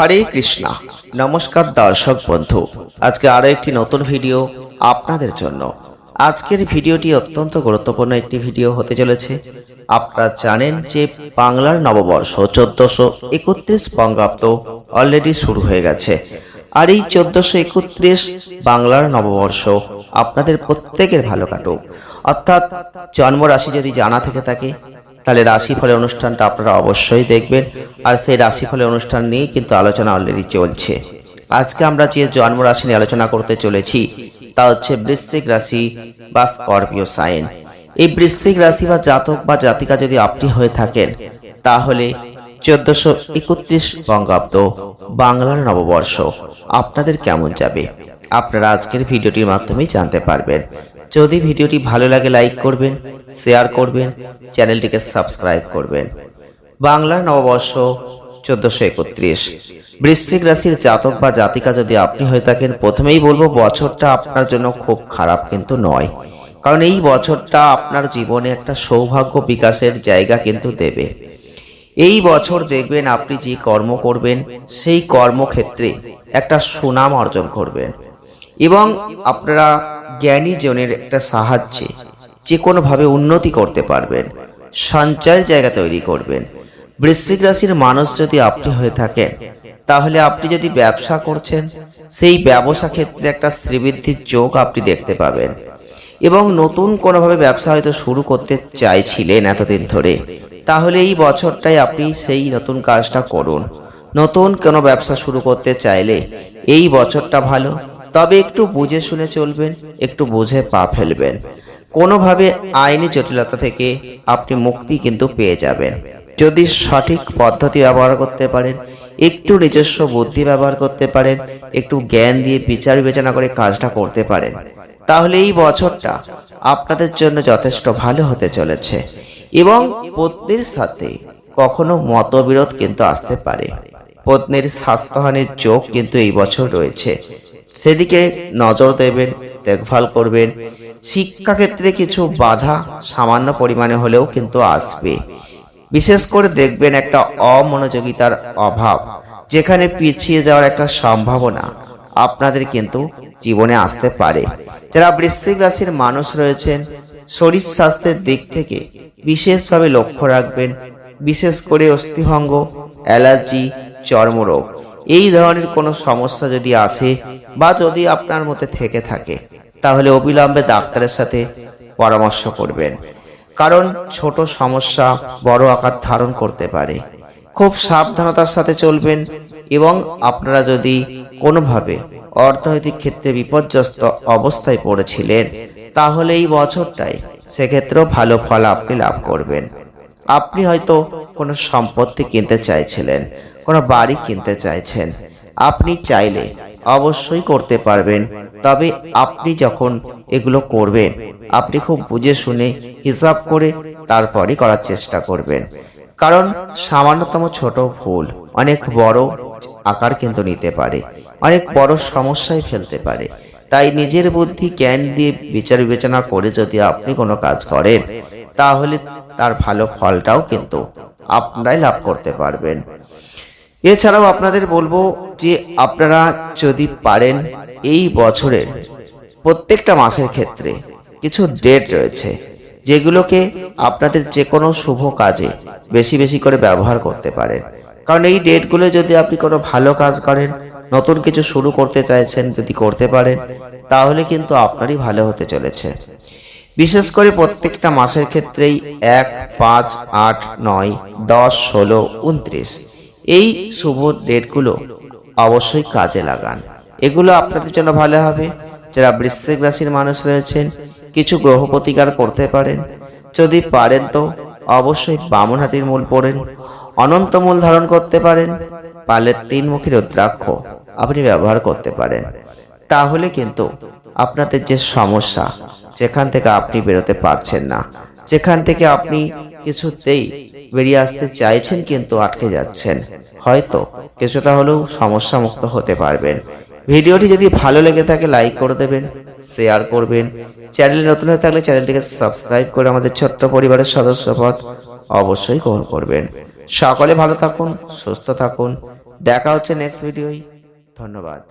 হরে কৃষ্ণা। নমস্কার দর্শক বন্ধু। আজকে আরও একটি নতুন ভিডিও আপনাদের জন্য। আজকের ভিডিওটি অত্যন্ত গুরুত্বপূর্ণ একটি ভিডিও হতে চলেছে। আপনারা জানেন যে বাংলার নববর্ষ চোদ্দশো একত্রিশ বঙ্গাব্দ অলরেডি শুরু হয়ে গেছে। আর এই চোদ্দশো একত্রিশ বাংলার নববর্ষ আপনাদের প্রত্যেকের ভালো কাটুক। অর্থাৎ জন্ম রাশি যদি জানা থেকে থাকে তাহলে রাশিফলের অনুষ্ঠানটা আপনারা অবশ্যই দেখবেন। আর সেই রাশিফলের অনুষ্ঠান নিয়ে কিন্তু আলোচনা অলরেডি চলছে। আজকে আমরা যে জন্ম রাশি নিয়ে আলোচনা করতে চলেছি, তা হচ্ছে বৃশ্চিক রাশি বা স্করপিও সাইন। এই বৃশ্চিক রাশি বা জাতক বা জাতিকা যদি আপনি হয়ে থাকেন, তাহলে চোদ্দশো একত্রিশ বঙ্গাব্দ বাংলার নববর্ষ আপনাদের কেমন যাবে? আপনারা আজকের ভিডিওটির মাধ্যমেই জানতে পারবেন। যদি ভিডিওটি ভালো লাগে লাইক করবেন শেয়ার করবেন চ্যানেলটিকে সাবস্ক্রাইব করবেন। বাংলার নববর্ষ চোদ্দশো একত্রিশ। বৃশ্চিক রাশির জাতক বা জাতিকা যদি আপনি হয়ে থাকেন, প্রথমেই বলব বছরটা আপনার জন্য খুব খারাপ কিন্তু নয়। কারণ এই বছরটা আপনার জীবনে একটা সৌভাগ্য বিকাশের জায়গা কিন্তু দেবে। এই বছর দেখবেন আপনি যে কর্ম করবেন, সেই কর্মক্ষেত্রে একটা সুনাম অর্জন করবেন। এবং আপনারা জ্ঞানী জনের একটা সাহায্যে যে কোনোভাবে উন্নতি করতে পারবেন, সঞ্চয়ের জায়গা তৈরি করবেন। বৃশ্চিক রাশির মানুষ যদি আপনি হয়ে থাকেন, তাহলে আপনি যদি ব্যবসা করছেন, সেই ব্যবসা ক্ষেত্রে একটা শ্রীবৃদ্ধির যোগ আপনি দেখতে পাবেন। এবং নতুন কোনোভাবে ব্যবসা হয়তো শুরু করতে চাইছিলেন এতদিন ধরে, তাহলে এই বছরটাই আপনি সেই নতুন কাজটা করুন। নতুন কোনো ব্যবসা শুরু করতে চাইলে এই বছরটা ভালো তবে একটু বুঝে শুনে চলবেন, একটু বুঝে পা ফেলবেন। কোনোভাবে আইনি জটিলতা থেকে আপনি মুক্তি কিন্তু পেয়ে যাবেন। যদি সঠিক পদ্ধতি ব্যবহার করতে পারেন, একটু নিজস্ব বুদ্ধি ব্যবহার করতে পারেন, একটু জ্ঞান দিয়ে বিচার বিবেচনা করে কাজটা করতে পারেন, তাহলে এই বছরটা আপনাদের জন্য যথেষ্ট ভালো হতে চলেছে এবং পত্নীর সাথে কখনো মতবিরোধ কিন্তু আসতে পারে। পত্নীর স্বাস্থ্যহানির যোগ কিন্তু এই বছর রয়েছে। সেদিকে নজর দেবেন, দেখভাল করবেন। শিক্ষাক্ষেত্রে কিছু বাধা সামান্য পরিমাণে হলেও কিন্তু আসবে। বিশেষ করে দেখবেন একটা অমনোযোগিতার অভাব, যেখানে পিছিয়ে যাওয়ার একটা সম্ভাবনা আপনাদের কিন্তু জীবনে আসতে পারে। যারা বৃশ্চিক রাশির মানুষ রয়েছেন, শরীর স্বাস্থ্যের দিক থেকে বিশেষভাবে লক্ষ্য রাখবেন। বিশেষ করে অস্থিভঙ্গ, অ্যালার্জি, চর্মরোগ। এই ধরনের কোনো সমস্যা যদি আসে বা যদি আপনার মধ্যে থেকে থাকে, তাহলে অবিলম্বে ডাক্তারের সাথে পরামর্শ করবেন। কারণ ছোট সমস্যা বড় আকার ধারণ করতে পারে। খুব সাবধানতার সাথে চলবেন এবং আপনারা যদি কোনোভাবে অর্থনৈতিক ক্ষেত্রে বিপর্যস্ত অবস্থায় পড়েছিলেন, তাহলে এই বছরটাই সেক্ষেত্রেও ভালো ফল আপনি লাভ করবেন। আপনি হয়তো কোনো সম্পত্তি কিনতে চাইছিলেন, কোনো বাড়ি কিনতে চাইছেন। আপনি চাইলে অবশ্যই করতে পারবেন, তবে আপনি যখন এগুলো করবেন, আপনি খুব বুঝে শুনে হিসাব করে তারপরই করার চেষ্টা করবেন। কারণ সামান্যতম ছোট ভুল অনেক বড় আকার কিন্তু নিতে পারে, অনেক বড় সমস্যায় ফেলতে পারে। তাই নিজের বুদ্ধি জ্ঞান দিয়ে বিচার বিবেচনা করে যদি আপনি কোনো কাজ করেন, তাহলে তার ভালো ফলটাও কিন্তু আপনারাই লাভ করতে পারবেন। এছাড়াও আপনাদের বলব যে আপনারা যদি পারেন এই বছরের প্রত্যেকটা মাসের ক্ষেত্রে কিছু ডেট রয়েছে, যেগুলোকে আপনাদের যে কোনো শুভ কাজে বেশি বেশি করে ব্যবহার করতে পারেন। কারণ এই ডেটগুলো যদি আপনি কোনো ভালো কাজ করেন, নতুন কিছু শুরু করতে চাইছেন, যদি করতে পারেন, তাহলে কিন্তু আপনারই ভালো হতে চলেছে। বিশেষ করে প্রত্যেকটা মাসের ক্ষেত্রেই এক, পাঁচ, আট, নয়, দশ, ষোলো, উনত্রিশ। এই শুভ ডেটগুলো অবশ্যই কাজে লাগান। এগুলো আপনাদের জন্য ভালো হবে। যারা বৃশ্চিক রাশির মানুষ রয়েছেন, কিছু গ্রহ প্রতিকার করতে পারেন। যদি পারেন তো অবশ্যই বামনহাটির মূল পড়েন। অনন্ত মূল ধারণ করতে পারেন। পালের তিন মুখী রুদ্রাক্ষ আপনি ব্যবহার করতে পারেন। তাহলে কিন্তু আপনাদের যে সমস্যা যেখান থেকে আপনি বেরোতে পারছেন না। যেখান থেকে আপনি কিছুতেই বেরিয়ে আসতে চাইছেন কিন্তু আটকে যাচ্ছেন। হয়তো কিছুটা হলেও সমস্যা মুক্ত হতে পারবেন। ভিডিওটি যদি ভালো লেগে থাকে লাইক করে দেবেন শেয়ার করবেন। চ্যানেলে নতুন হয়ে থাকলে চ্যানেলটিকে সাবস্ক্রাইব করে আমাদের ছোট্ট পরিবারের সদস্যপদ অবশ্যই গ্রহণ করবেন। সকলে ভালো থাকুন, সুস্থ থাকুন। দেখা হচ্ছে নেক্সট ভিডিওই ধন্যবাদ।